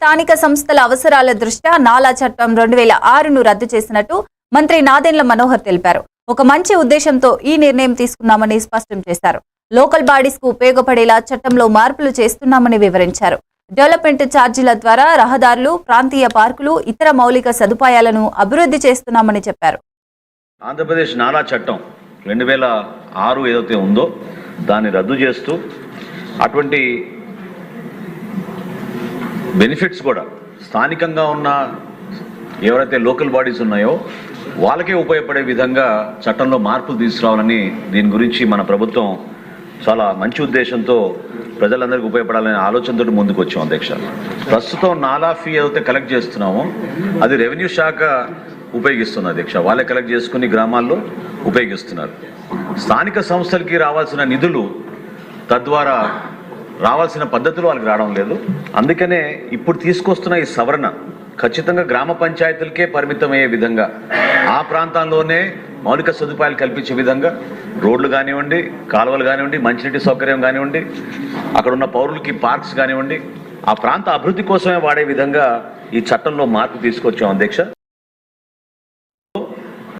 స్థానిక సంస్థల అవసరాల దృష్ట్యా నాలా చట్టం రెండు వేల ఆరును రద్దు చేసినట్టు మంత్రి నాదెండ్ల మనోహర్ తెలిపారు. ఒక మంచి ఉద్దేశంతో ఈ నిర్ణయం తీసుకున్నామని స్పష్టం చేశారు. లోకల్ బాడీస్కు ఉపయోగపడేలా చట్టంలో మార్పులు చేస్తున్నామని వివరించారు. డెవలప్మెంట్ ఛార్జీల ద్వారా రహదారులు ప్రాంతీయ పార్కులు ఇతర మౌలిక సదుపాయాలను అభివృద్ధి చేస్తున్నామని చెప్పారు. ఆంధ్రప్రదేశ్ నాలా చట్టం రెండు వేల ఆరు ఏదైతే ఉందో దాన్ని రద్దు చేస్తూ అటువంటి బెనిఫిట్స్ కూడా. స్థానికంగా ఉన్న ఎవరైతే లోకల్ బాడీస్ ఉన్నాయో వాళ్ళకే ఉపయోగపడే విధంగా చట్టంలో మార్పులు తీసుకురావాలని దీని గురించి మన ప్రభుత్వం చాలా మంచి ఉద్దేశంతో ప్రజలందరికీ ఉపయోగపడాలనే ఆలోచనతో ముందుకు వచ్చాం అధ్యక్ష. ప్రస్తుతం నాలా ఫీ ఏదైతే కలెక్ట్ చేస్తున్నామో అది రెవెన్యూ శాఖ ఉపయోగిస్తుంది అధ్యక్ష. వాళ్ళే కలెక్ట్ చేసుకుని గ్రామాల్లో ఉపయోగిస్తున్నారు. స్థానిక సంస్థలకి రావాల్సిన నిధులు తద్వారా రావాల్సిన పద్ధతులు వాళ్ళకి రావడం లేదు. అందుకనే ఇప్పుడు తీసుకొస్తున్న ఈ సవరణ ఖచ్చితంగా గ్రామ పంచాయతీలకే పరిమితమయ్యే విధంగా ఆ ప్రాంతాల్లోనే మౌలిక సదుపాయాలు కల్పించే విధంగా రోడ్లు కానివ్వండి కాలువలు కానివ్వండి మంచినీటి సౌకర్యం కానివ్వండి అక్కడ ఉన్న పౌరులకి పార్క్స్ కానివ్వండి ఆ ప్రాంత అభివృద్ధి కోసమే వాడే విధంగా ఈ చట్టంలో మార్పు తీసుకొచ్చాం అధ్యక్ష.